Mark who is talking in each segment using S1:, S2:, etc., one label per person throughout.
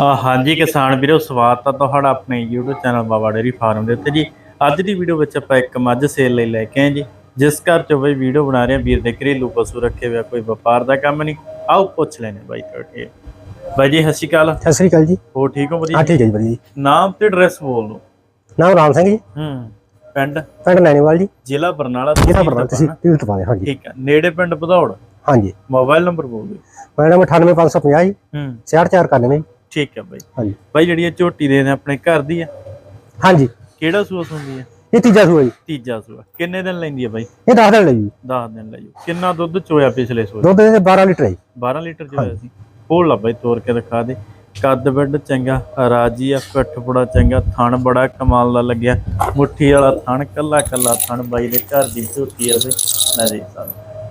S1: ਆ ਹਾਂਜੀ ਕਿਸਾਨ ਵੀਰੋ ਸਵਾਗਤ ਆ ਤੁਹਾਡਾ ਆਪਣੇ YouTube channel Baba dairy farm ਦੇ ਉੱਤੇ ਜੀ। ਅੱਜ ਦੀ ਵੀਡੀਓ ਵਿੱਚ ਆਪਾਂ ਇੱਕ ਮੱਝ ਸੇਲ ਲਈ ਲੈ ਕੇ ਆਏ ਜੀ। ਜਿਸ ਘਰ ਚੋਂ ਬਈ ਵੀਡੀਓ ਬਣਾ ਰਹੇ ਆ ਵੀਰ ਦੇ ਘਰੇਲੂ ਪਸ਼ੂ ਰੱਖੇ ਹੋਇਆ ਕੋਈ ਵਪਾਰ ਦਾ ਕੰਮ ਨਹੀਂ। ਆਓ ਪੁੱਛ ਲੈਣੇ ਬਾਈ ਤੁਹਾਡੇ ਬਾਈ ਜੀ ਸਤਿ ਸ਼੍ਰੀ ਅਕਾਲ।
S2: ਸਤਿ ਸ੍ਰੀ ਅਕਾਲ ਜੀ।
S1: ਹੋ ਠੀਕ ਹੋ
S2: ਹਾਂ
S1: ਵਧੀਆ
S2: ਠੀਕ ਹੈ ਜੀ ਵਧੀਆ ਜੀ।
S1: ਨਾਮ ਤੇ ਐਡਰੈਸ ਬੋਲ ਦਿਓ।
S2: ਨਾਮ ਰਾਮ ਸਿੰਘ ਜੀ।
S1: ਹੂੰ ਪਿੰਡ?
S2: ਪਿੰਡ ਨੈਣੀਵਾਲ ਜੀ।
S1: ਜ਼ਿਲ੍ਹਾ ਬਰਨਾਲਾ ਤਹਿਸੀਲ
S2: ਪਰਨਾ ਤੁਸੀਂ। ਤਿਲਤ ਪਾਏ ਹਾਂਜੀ।
S1: ਠੀਕ ਹੈ ਨੇੜੇ ਪਿੰਡ ਭਦੌੜ
S2: ਹਾਂਜੀ।
S1: ਮੋਬਾਈਲ ਨੰਬਰ ਬੋਲ ਦਿਓ।
S2: ਮੈਡਮ 98550 ਜੀ।
S1: ਹੂੰ।
S2: 6491
S1: ਠੀਕ ਹੈ ਬਾਈ।
S2: ਹਾਂਜੀ।
S1: ਬਾਈ ਜਿਹੜੀ ਇਹ ਝੋਟੀ ਦੇ ਨੇ ਆਪਣੇ ਘਰ ਦੀ ਆ
S2: ਹਾਂਜੀ।
S1: ਕਿਹੜਾ ਸੂਆ ਸੁਣਦੀ ਹੈ
S2: ਇਹ ਤੀਜਾ ਸੂਆ ਜੀ।
S1: ਤੀਜਾ ਸੂਆ। ਕਿੰਨੇ ਦਿਨ ਲੈਂਦੀ ਹੈ ਬਾਈ?
S2: ਇਹ 10 ਦਿਨ ਲਈ ਜੀ।
S1: 10 ਦਿਨ ਲਈ। ਕਿੰਨਾ ਦੁੱਧ ਚੋਇਆ ਪਿਛਲੇ ਸੂਏ?
S2: ਦੁੱਧ ਦੇ 12 ਲੀਟਰ ਹੈ ਜੀ।
S1: 12 ਲੀਟਰ ਚੋਇਆ ਸੀ। ਹੋਰ ਲਾ ਬਾਈ ਤੋੜ ਕੇ ਦਿਖਾ ਦੇ। ਕੱਦ ਵੱਡ ਚੰਗਾ ਰਾਜੀ ਆ ਪਿੱਠ ਬੜਾ ਚੰਗਾ ਥਣ ਬੜਾ ਕਮਾਲ ਦਾ ਲੱਗਿਆ। ਮੁੱਠੀ ਵਾਲਾ ਥਣ ਕੱਲਾ ਕੱਲਾ ਥਣ ਬਾਈ ਦੇ ਘਰ ਦੀ ਝੋਟੀ ਆ ਦੇਖ ਸਕਦੇ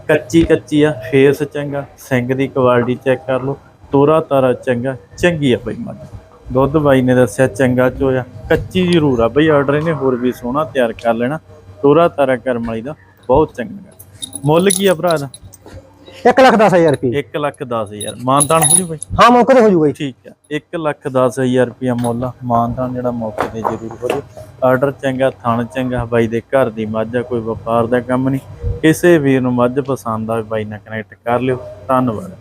S1: ਕੱਚੀ ਕੱਚੀ ਆ ਫੇਸ ਚੰਗਾ। ਸਿੰਘ ਦੀ ਕੁਆਲਿਟੀ ਚੈੱਕ ਕਰ ਲਓ। ਤੋਰਾ ਤਾਰਾ ਚੰਗਾ ਚੰਗੀ ਆ ਬਈ ਮੱਝ। ਦੁੱਧ ਬਾਈ ਨੇ ਦੱਸਿਆ ਚੰਗਾ ਚੋਇਆ ਕੱਚੀ ਜ਼ਰੂਰ ਆ ਬਈ ਆਰਡਰ ਇਹਨੇ ਹੋਰ ਵੀ ਸੋਹਣਾ ਤਿਆਰ ਕਰ ਲੈਣਾ। ਤੋਰਾ ਤਾਰਾ ਕਰਮ ਵਾਲੀ ਦਾ ਬਹੁਤ ਚੰਗਾ ਮੁੱਲ ਕੀ ਆ ਭਰਾ ਦਾ?
S2: 1 ਲੱਖ 10000 ਰੁਪਏ
S1: 1 ਲੱਖ 10000 ਮਾਨਤਾਨ ਹੋ ਜੂ ਬਾਈ?
S2: ਹਾਂ ਮੌਕੇ ਤੇ ਹੋ ਜੀ
S1: ਠੀਕ ਹੈ 1 ਲੱਖ 10000 ਰੁਪਇਆ ਮੁੱਲ ਆ। ਮਾਨਤਾਨ ਜਿਹੜਾ ਮੌਕੇ ਤੇ ਜ਼ਰੂਰ ਹੋ ਜੂ। ਆਰਡਰ ਚੰਗਾ ਥਣ ਚੰਗਾ ਬਾਈ ਦੇ ਘਰ ਦੀ ਮੱਝ ਆ ਕੋਈ ਵਪਾਰ ਦਾ ਕੰਮ ਨਹੀਂ। ਕਿਸੇ ਵੀਰ ਨੂੰ ਮੱਝ ਪਸੰਦ ਆ ਬਾਈ ਨਾਲ ਕਨੈਕਟ ਕਰ ਲਿਓ। ਧੰਨਵਾਦ।